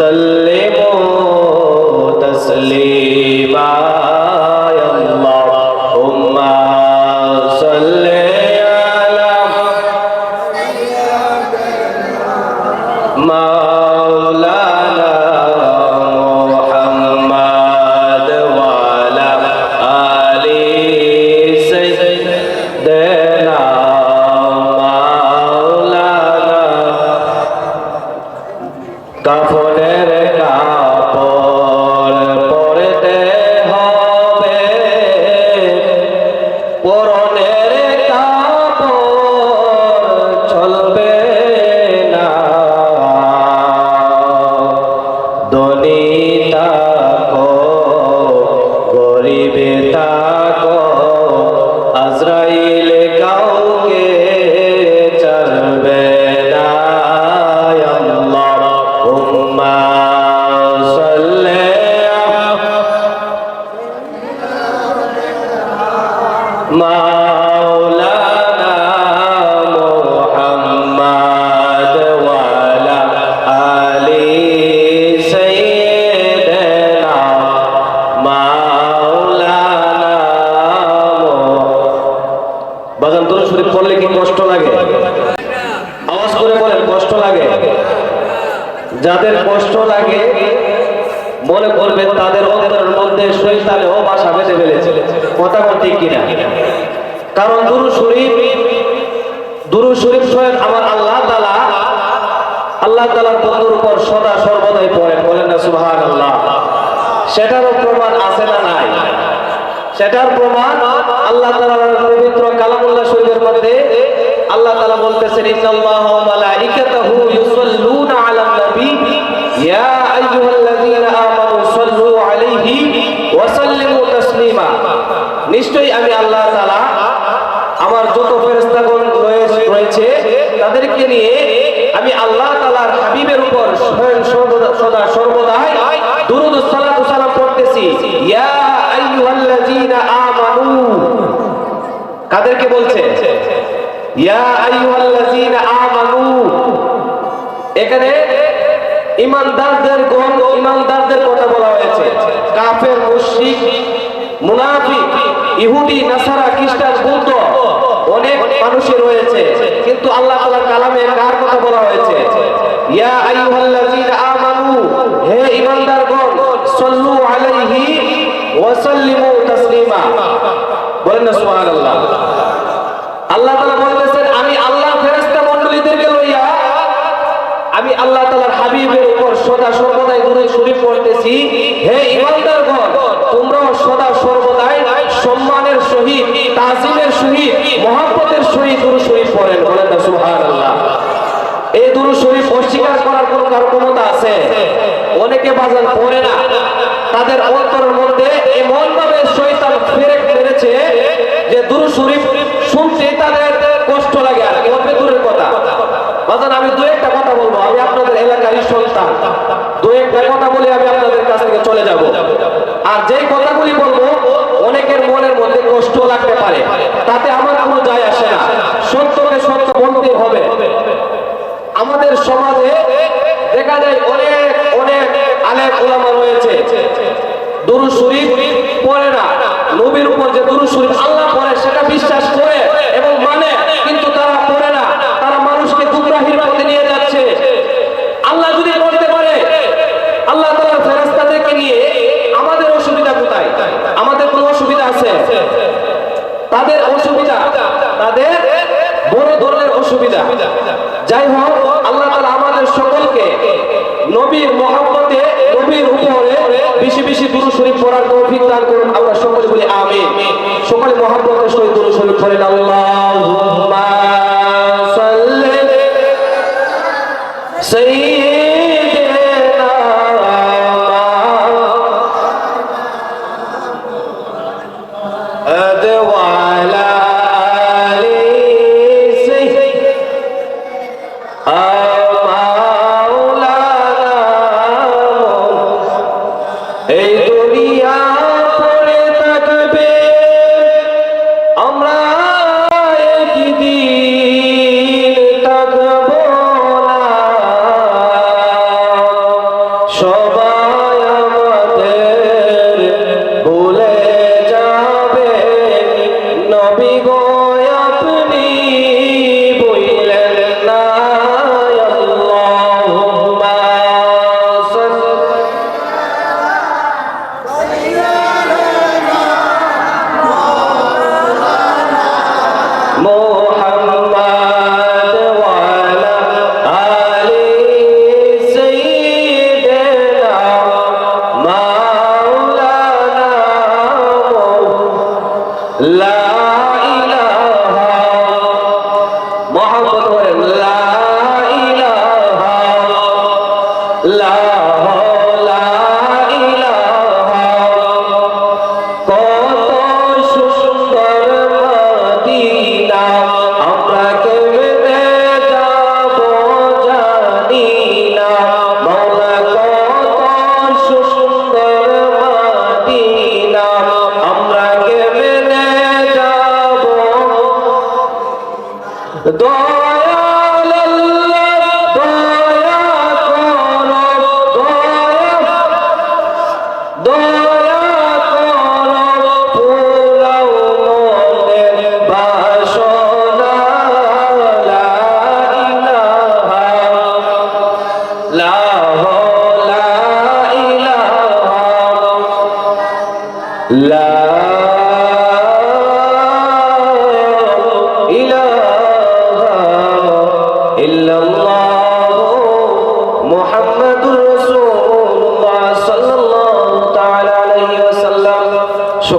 وسلم মাওলানা আল্লাহ তালার বন্ধুর উপর সদা সর্বদাই পড়ে। বলেন না সুহান আল্লাহ সেটারও প্রমাণ আছে না নাই? সেটার প্রমাণ আল্লাহ তাআলার পবিত্র কালামুল্লাহ শরীফের মধ্যে আল্লাহ তাআলা বলতেছেন, ইন্নাল্লাহ নিশ্চয়ই আমি আল্লাহ তাআলা আমার যত ফেরেশতাগণ রয়েছে, তাদেরকে নিয়ে আমি আল্লাহ তাআলার হাবিবের উপর সদা সর্বদাই দুরূদ সালাতু সালাম পড়তেছি। ইয়া আইয়ুহাল্লাযীনা আমানু। কাদেরকে বলছে? ইয়া আইয়ুহাল্লাযীনা আমানু। এখানে ইমানদারদের গণ ইমানদারদের কথা বলা হয়েছে। কাফের, মুশরিক, মুনাফিক, ইহুদি, নাসারা, খ্রিস্টান, বৌদ্ধ অনেক মানুষই রয়েছে। কিন্তু আল্লাহ তাআলার কালামে কার কথা বলা হয়েছে? ইয়া আইয়ুহাল্লাযীনা আমানু, হে ঈমানদারগণ, সাল্লু আলাইহি ওয়া সাল্লিমু তাসলিমা। বলেন না, সুবহানাল্লাহ। আল্লাহ তাআলা বলতেছেন, আমি আল্লাহ ফেরেশতা মণ্ডলীদেরকে লইয়া, আমি আল্লাহ তাআলার হাবিবের উপর সদা সর্বদাই দুরূদ শরীফ পড়তেছি। হে ঈমানদারগণ, তোমরাও সদা সর্বদাই সম্মানের সহিত, তাজিমের সহিত, মহব্বতের সহিত দুরূদ শরীফ পড়েন। বলেন না সুবহানাল্লাহ এই দুরূদ শরীফ অস্বীকার করার ক্ষমতা আছে। অনেকে বাজান পড়ে না। তাদের অন্তরের মধ্যে এমন ভাবে শয়তান ফেরে ফেলেছে যে শরীফ তাদের কষ্ট লাগে আর দূরের কথা। বাজান, আমি দু একটা কথা বলব। আমি আপনাদের সন্তান। দু একটা কথা বলে আমি আপনাদের কাছ থেকে চলে যাব। আর যেই কথাগুলি বলব, অনেকের মনের মধ্যে কষ্ট লাগতে পারে। তাতে আমার কোনো যায় আসে না। সত্যকে সত্য বলতে হবে। আমাদের সমাজে যায় অনেক অনেক আলেম ওলামা রয়েছে। দুরু শরীফ পড়ে না। নবীর উপর যে দুরু শরীফ لا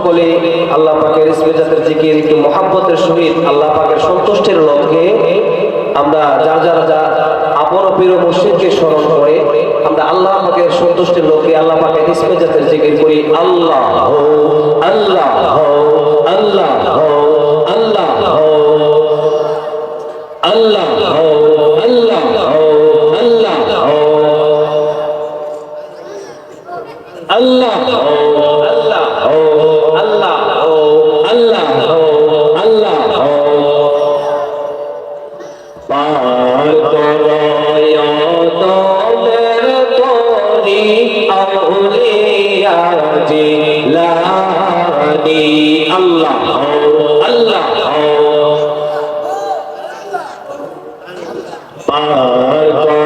সকলে আল্লাহ পাকের ইসমে জাতের জিকির, একটু মহাব্বতের সহিত আল্লাহ পাকের সন্তুষ্টের লক্ষ্যে আমরা যা যার যা আপন পীর মুর্শিদকে স্মরণ করে আমরা আল্লাহ পাকের সন্তুষ্টের লক্ষ্যে আল্লাহ পাকের ইসমে জাতের জিকির করি। আল্লাহ আল্লাহ আল্লাহ আল্লাহ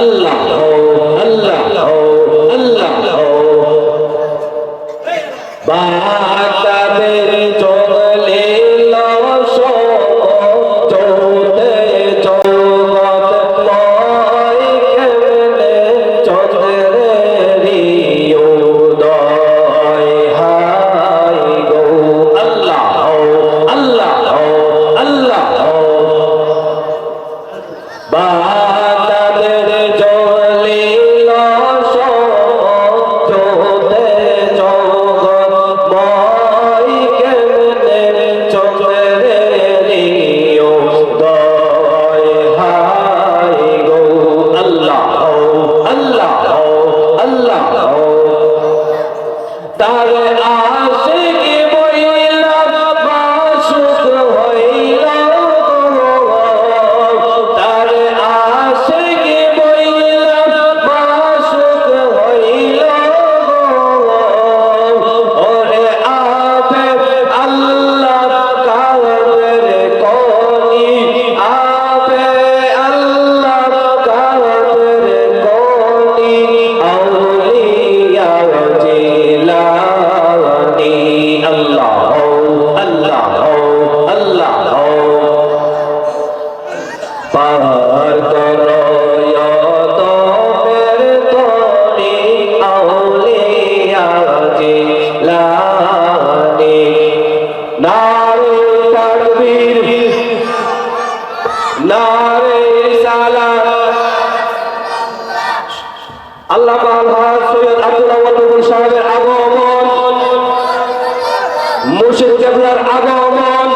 Lẩu. তাকবীর নারে সালাম আল্লাহ মুর্শিদ কেবলার আগমন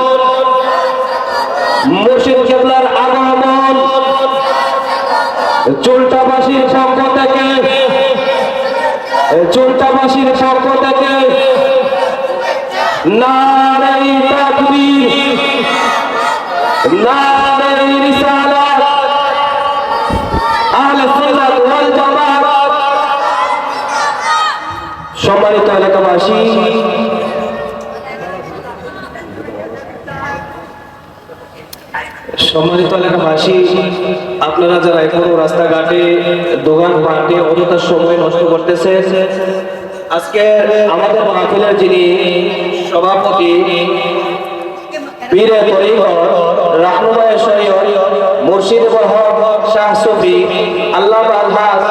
মুর্শিদ কেবলার আগমন। চুলটাবাসীর সম্মানিত এলাকাবাসী সম্মানিত এলাকাবাসী, আপনারা যারা এখনও রাস্তাঘাটে, দোকান পাটে অযথা সময় নষ্ট করতেছে আজকে আমাদের মাহফিলের যিনি সভাপতি, পীরে পরিহর রাহনুমায় শরীয়ত মুর্শিদ বহর শাহ সুফি, আল্লাহ আলহাজ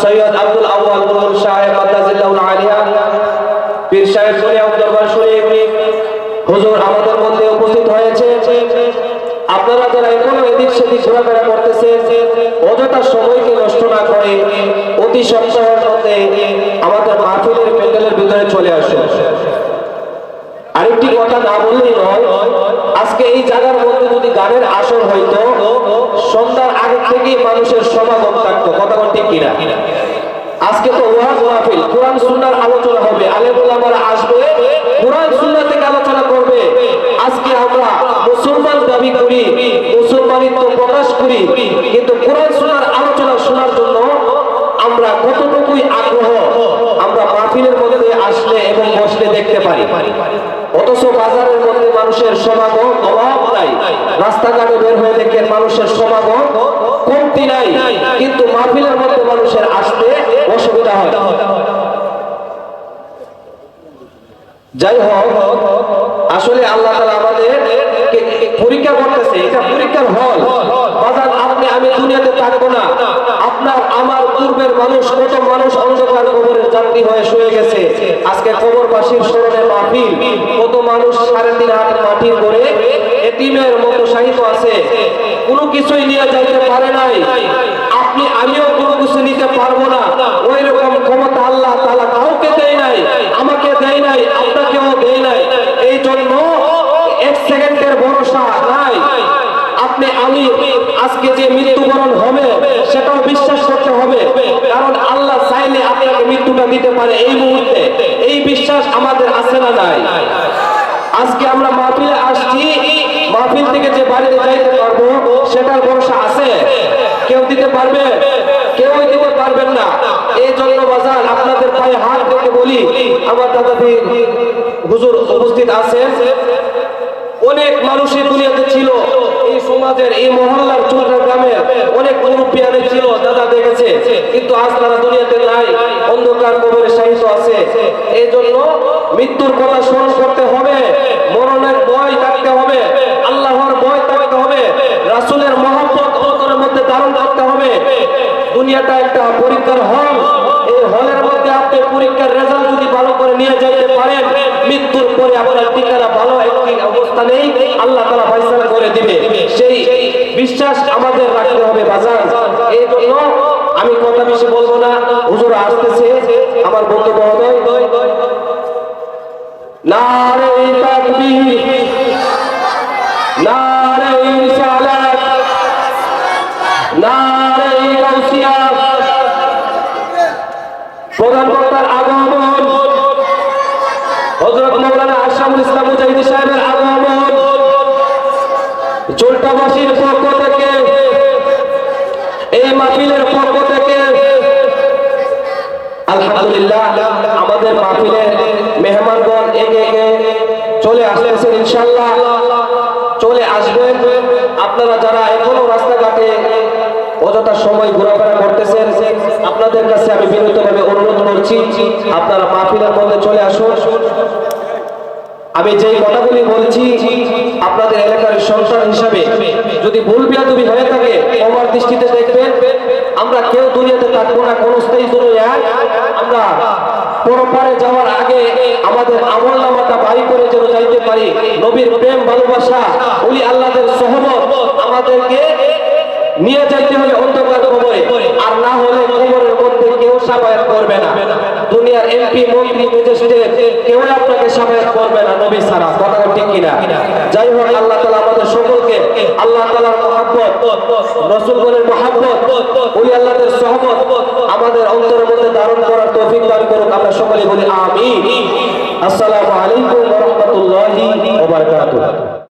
সৈয়দ আব্দুল আউয়াল উপস্থিত হয়েছে। আপনারা যারা এখনও এদিক সেদিক ঘোরাফেরা করতেছে অযথা নষ্ট না করে অতি সপ্তাহের আমাদের মাহফিলের প্যান্ডেলের ভিতরে চলে আসুন। আরেকটি কথা না বললেই নয়, আজকে এই জায়গার মধ্যে গানের সন্ধ্যার আগে থেকে মানুষের সমাগম থাকতো। কথা ঠিক কিনা? আজকে তো ওয়াজ মাহফিল, কোরআন সুন্নাহর আলোচনা হবে। আলেমুল আমরা আসবে, কোরআন সুন্নাহ থেকে আলোচনা করবে। আজকে আমরা মুসলমান দাবি করি, মুসলমানিত্ব প্রকাশ করি, কিন্তু কোরআন সুন্নাহর আলোচনা শোনার জন্য আমরা কতটুকুই আগ্রহ আমরা মাহফিলের মধ্যে আসলে এবং বসলে দেখতে পারি। অথচ বাজারের মধ্যে মানুষের সমাগম রাস্তাঘাটে বের হয়ে দেখেন মানুষের সমাগম কমতি নাই, কিন্তু মাহফিলের মধ্যে মানুষের আসতে অসুবিধা হয়। যাই হোক, আসলে আল্লাহ তাআলা আমাদের পরীক্ষা করতেছে, এটা পরীক্ষার হল। বাজার আপনি, আমি দুনিয়াতে থাকব না। আপনার, আমার পূর্বের মানুষ কত মানুষ অন্ধকার কবরের হয়ে শুয়ে গেছে। আজকে কবরবাসীর স্মরণে মাহফিল। কত মানুষ সাড়ে তিন হাত মাটির করে এতিমের মতো সাহিত্য আছে। কোনো কিছুই নিয়ে যাইতে পারে নাই। আপনি, আমিও কোনো কিছু নিতে পারব না। ওই রকম ক্ষমতা আল্লাহ তাআলা কাউকে দেয় নাই, আমাকে দেয় নাই, আপনাকেও দেয় নাই। এই জন্য এক সেকেন্ডের ভরসা নাই। আপনি, আমি আজকে যে মৃত্যুবরণ হবে, সেটাও বিশ্বাস করতে হবে। কারণ আল্লাহ চাইলে আপনাকে মৃত্যুটা দিতে পারে এই মুহূর্তে। এই বিশ্বাস আমাদের আছে না নাই? আজকে আমরা মাহফিলে আসছি। মাহফিল থেকে যে বাড়িতে যাইতে পারব, সেটার ভরসা আছে? কেউ দিতে পারবে? কেউই দিতে পারবেন না। এই জন্য বাজার আপনাদের পায়ে হাত রেখে বলি, আমার দাদা হুজুর উপস্থিত আছেন। অনেক মানুষই দুনিয়াতে ছিল, এই সমাজের, এই মহল্লার চুলটা গ্রামের অনেক মুরব্বিয়ানে ছিল, দাদা দেখেছে। কিন্তু আজ তারা দুনিয়াতে নাই, অন্ধকার কবরে সাহিত্য আছে। এই জন্য মৃত্যুর কথা স্মরণ করতে হবে, মরণের ভয় থাকতে হবে আল্লাহর ভয় থাকতে হবে রাসূলের মহব্বত অন্তরের মধ্যে ধারণ করতে হবে দুনিয়াটা একটা পরীক্ষার হল। এই হলের মধ্যে আপনি পরীক্ষার রেজাল্ট যদি ভালো করে নিয়ে যাইতে পারেন, মৃত্যুর পরে আপনার ঠিকানা ভালো একটি অবস্থা নেই, আল্লাহ তালা ফয়সালা করে দিবে। সেই বিশ্বাস আমাদের রাখতে হবে বাজার এই জন্য আমি কথা বেশি বলব না। হুজুর আসতেছে, আমার বন্ধু মহোদয় নারে তাকবীর। আলহামদুলিল্লাহ, আমাদের মাহফিলে মেহমানগণ একে একে চলে আসতেছেন ইনশাআল্লাহ। চলে আসবেন। আপনারা যারা এখনও রাস্তাঘাটে অযথা সময় ঘোরাফেরা করতেছেন, আপনাদের কাছে আমি বিনীতভাবে অনুরোধ করছি, আপনারা মাহফিলের মধ্যে চলে আসুন। আমি যেই কথাগুলি বলছি আপনাদের এলাকার সন্তান হিসাবে যদি ভুল বিয়াদবি হয়ে থাকে আমার দৃষ্টিতে দেখবেন, আমরা কেউ দুনিয়াতে থাকব না, কোন স্থায়ী দুনিয়ায়। আমরা পরপারে যাওয়ার আগে আমাদের আমল নামাটা বাড়ি করে যেন যাইতে পারি। নবীর প্রেম ভালোবাসা উলি আল্লাহদের সহমত, আমাদেরকে নিয়ে যাইতে হবে অন্ধকার কবরে। আর না হলে কবরের মধ্যে কেউ সাফায়াত করবে না। দুনিয়ার এমপি, মন্ত্রী, ম্যাজিস্ট্রেট কেউ আপনাকে সাফায়াত করবে না, নবী ছাড়া। কথা ঠিক কিনা? যাই হোক, আল্লাহ তাআলা আমাদের সকলকে, আল্লাহ তাআলার মহব্বত, রাসূলগণের মহব্বত, ওলি আল্লাহদের সহমত আমাদের অন্তরের মধ্যে ধারণ করার তৌফিক দান করুন আমরা সকলে বলি আমিন। আসসালামু আলাইকুম